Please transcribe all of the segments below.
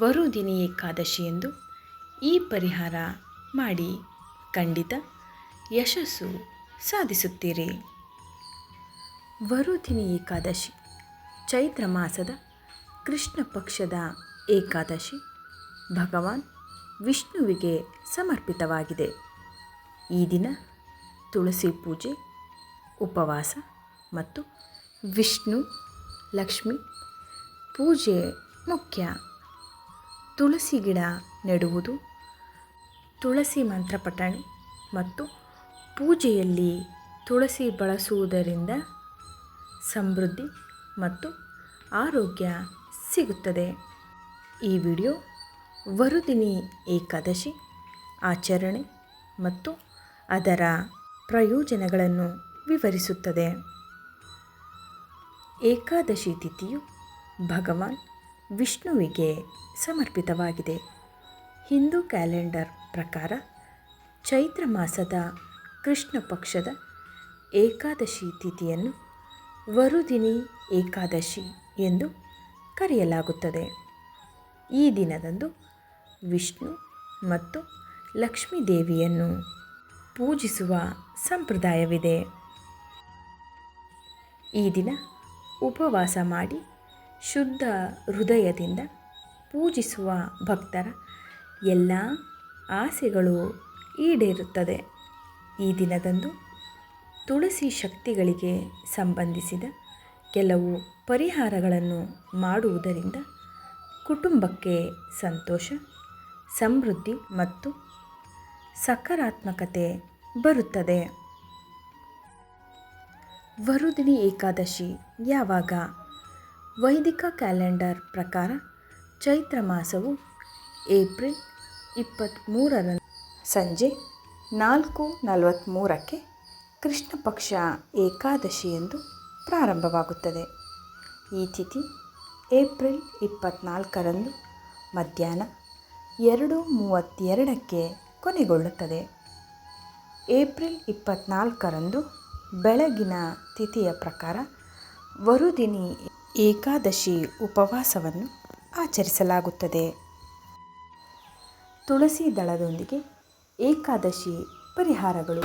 ವರುದಿನಿ ಏಕಾದಶಿ ಎಂದು ಈ ಪರಿಹಾರ ಮಾಡಿ ಖಂಡಿತ ಯಶಸ್ಸು ಸಾಧಿಸುತ್ತೀರಿ. ವರುದಿನಿ ಏಕಾದಶಿ, ಚೈತ್ರ ಮಾಸದ ಕೃಷ್ಣ ಪಕ್ಷದ ಏಕಾದಶಿ, ಭಗವಾನ್ ವಿಷ್ಣುವಿಗೆ ಸಮರ್ಪಿತವಾಗಿದೆ. ಈ ದಿನ ತುಳಸಿ ಪೂಜೆ, ಉಪವಾಸ ಮತ್ತು ವಿಷ್ಣು, ಲಕ್ಷ್ಮಿ ಪೂಜೆ ಮುಖ್ಯ. ತುಳಸಿ ಗಿಡ ನೆಡುವುದು ತುಳಸಿ ಮಂತ್ರ ಪಠಣೆ ಮತ್ತು ಪೂಜೆಯಲ್ಲಿ ತುಳಸಿ ಬಳಸುವುದರಿಂದ ಸಮೃದ್ಧಿ ಮತ್ತು ಆರೋಗ್ಯ ಸಿಗುತ್ತದೆ. ಈ ವಿಡಿಯೋ ವರುದಿನಿ ಏಕಾದಶಿ ಆಚರಣೆ ಮತ್ತು ಅದರ ಪ್ರಯೋಜನಗಳನ್ನು ವಿವರಿಸುತ್ತದೆ. ಏಕಾದಶಿ ತಿಥಿಯು ಭಗವಾನ್ ವಿಷ್ಣುವಿಗೆ ಸಮರ್ಪಿತವಾಗಿದೆ. ಹಿಂದೂ ಕ್ಯಾಲೆಂಡರ್ ಪ್ರಕಾರ ಚೈತ್ರ ಮಾಸದ ಕೃಷ್ಣ ಪಕ್ಷದ ಏಕಾದಶಿ ತಿಥಿಯನ್ನು ವರುದಿನಿ ಏಕಾದಶಿ ಎಂದು ಕರೆಯಲಾಗುತ್ತದೆ. ಈ ದಿನದಂದು ವಿಷ್ಣು ಮತ್ತು ಲಕ್ಷ್ಮೀ ದೇವಿಯನ್ನು ಪೂಜಿಸುವ ಸಂಪ್ರದಾಯವಿದೆ. ಈ ದಿನ ಉಪವಾಸ ಮಾಡಿ ಶುದ್ಧ ಹೃದಯದಿಂದ ಪೂಜಿಸುವ ಭಕ್ತರ ಎಲ್ಲ ಆಸೆಗಳು ಈಡೇರುತ್ತದೆ. ಈ ದಿನದಂದು ತುಳಸಿ ಶಕ್ತಿಗಳಿಗೆ ಸಂಬಂಧಿಸಿದ ಕೆಲವು ಪರಿಹಾರಗಳನ್ನು ಮಾಡುವುದರಿಂದ ಕುಟುಂಬಕ್ಕೆ ಸಂತೋಷ, ಸಮೃದ್ಧಿ ಮತ್ತು ಸಕಾರಾತ್ಮಕತೆ ಬರುತ್ತದೆ. ವರುದಿನಿ ಏಕಾದಶಿ ಯಾವಾಗ ವೈದಿಕ ಕ್ಯಾಲೆಂಡರ್ ಪ್ರಕಾರ ಚೈತ್ರ ಮಾಸವು ಏಪ್ರಿಲ್ ಇಪ್ಪತ್ತ್ಮೂರರ ಸಂಜೆ ನಾಲ್ಕು ನಲವತ್ತ್ಮೂರಕ್ಕೆ ಕೃಷ್ಣ ಪಕ್ಷ ಏಕಾದಶಿ ಎಂದು ಪ್ರಾರಂಭವಾಗುತ್ತದೆ. ಈ ತಿಥಿ ಏಪ್ರಿಲ್ ಇಪ್ಪತ್ತ್ನಾಲ್ಕರಂದು ಮಧ್ಯಾಹ್ನ ಎರಡು ಮೂವತ್ತೆರಡಕ್ಕೆ ಕೊನೆಗೊಳ್ಳುತ್ತದೆ. ಏಪ್ರಿಲ್ ಇಪ್ಪತ್ತ್ನಾಲ್ಕರಂದು ಬೆಳಗಿನ ತಿಥಿಯ ಪ್ರಕಾರ ವರುದಿನಿ ಏಕಾದಶಿ ಉಪವಾಸವನ್ನು ಆಚರಿಸಲಾಗುತ್ತದೆ. ತುಳಸಿ ದಳದೊಂದಿಗೆ ಏಕಾದಶಿ ಪರಿಹಾರಗಳು.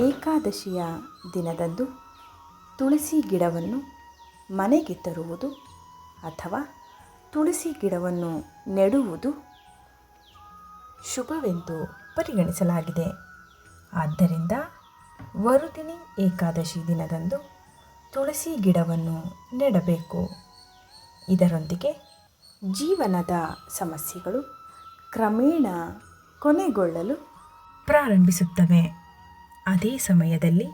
ಏಕಾದಶಿಯ ದಿನದಂದು ತುಳಸಿ ಗಿಡವನ್ನು ಮನೆಗೆ ತರುವುದು ಅಥವಾ ತುಳಸಿ ಗಿಡವನ್ನು ನೆಡುವುದು ಶುಭವೆಂದು ಪರಿಗಣಿಸಲಾಗಿದೆ. ಆದ್ದರಿಂದ ವರುದಿನಿ ಏಕಾದಶಿ ದಿನದಂದು ತುಳಸಿ ಗಿಡವನ್ನು ನೆಡಬೇಕು. ಇದರೊಂದಿಗೆ ಜೀವನದ ಸಮಸ್ಯೆಗಳು ಕ್ರಮೇಣ ಕೊನೆಗೊಳ್ಳಲು ಪ್ರಾರಂಭಿಸುತ್ತವೆ. ಅದೇ ಸಮಯದಲ್ಲಿ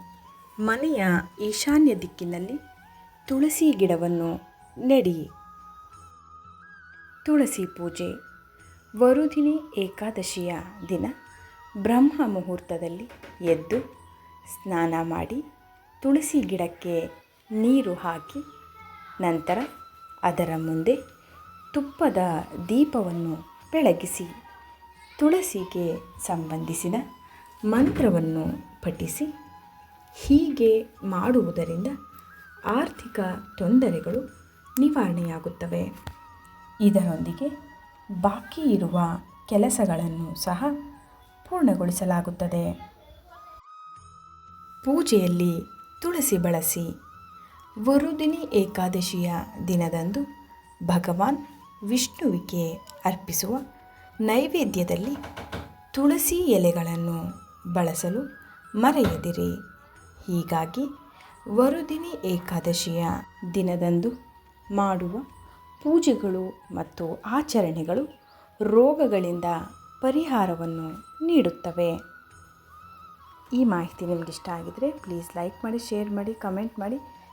ಮನೆಯ ಈಶಾನ್ಯ ದಿಕ್ಕಿನಲ್ಲಿ ತುಳಸಿ ಗಿಡವನ್ನು ನೆಡಿ. ತುಳಸಿ ಪೂಜೆ ವರುದಿನಿ ಏಕಾದಶಿಯ ದಿನ ಬ್ರಹ್ಮ ಮುಹೂರ್ತದಲ್ಲಿ ಎದ್ದು ಸ್ನಾನ ಮಾಡಿ ತುಳಸಿ ಗಿಡಕ್ಕೆ ನೀರು ಹಾಕಿ ನಂತರ ಅದರ ಮುಂದೆ ತುಪ್ಪದ ದೀಪವನ್ನು ಬೆಳಗಿಸಿ ತುಳಸಿಗೆ ಸಂಬಂಧಿಸಿದ ಮಂತ್ರವನ್ನು ಪಠಿಸಿ ಹೀಗೆ ಮಾಡುವುದರಿಂದ ಆರ್ಥಿಕ ತೊಂದರೆಗಳು ನಿವಾರಣೆಯಾಗುತ್ತವೆ. ಇದರೊಂದಿಗೆ ಬಾಕಿ ಇರುವ ಕೆಲಸಗಳನ್ನು ಸಹ ಪೂರ್ಣಗೊಳಿಸಲಾಗುತ್ತದೆ. ಪೂಜೆಯಲ್ಲಿ ತುಳಸಿ ಬಳಸಿ ವರುದಿನಿ ಏಕಾದಶಿಯ ದಿನದಂದು ಭಗವಾನ್ ವಿಷ್ಣುವಿಗೆ ಅರ್ಪಿಸುವ ನೈವೇದ್ಯದಲ್ಲಿ ತುಳಸಿ ಎಲೆಗಳನ್ನು ಬಳಸಲು ಮರೆಯದಿರಿ. ಹೀಗಾಗಿ ವರುದಿನಿ ಏಕಾದಶಿಯ ದಿನದಂದು ಮಾಡುವ ಪೂಜೆಗಳು ಮತ್ತು ಆಚರಣೆಗಳು ರೋಗಗಳಿಂದ ಪರಿಹಾರವನ್ನು ನೀಡುತ್ತವೆ. ಈ ಮಾಹಿತಿ ನಿಮಗಿಷ್ಟ ಆಗಿದ್ದರೆ ಪ್ಲೀಸ್ ಲೈಕ್ ಮಾಡಿ ಶೇರ್ ಮಾಡಿ ಕಮೆಂಟ್ ಮಾಡಿ.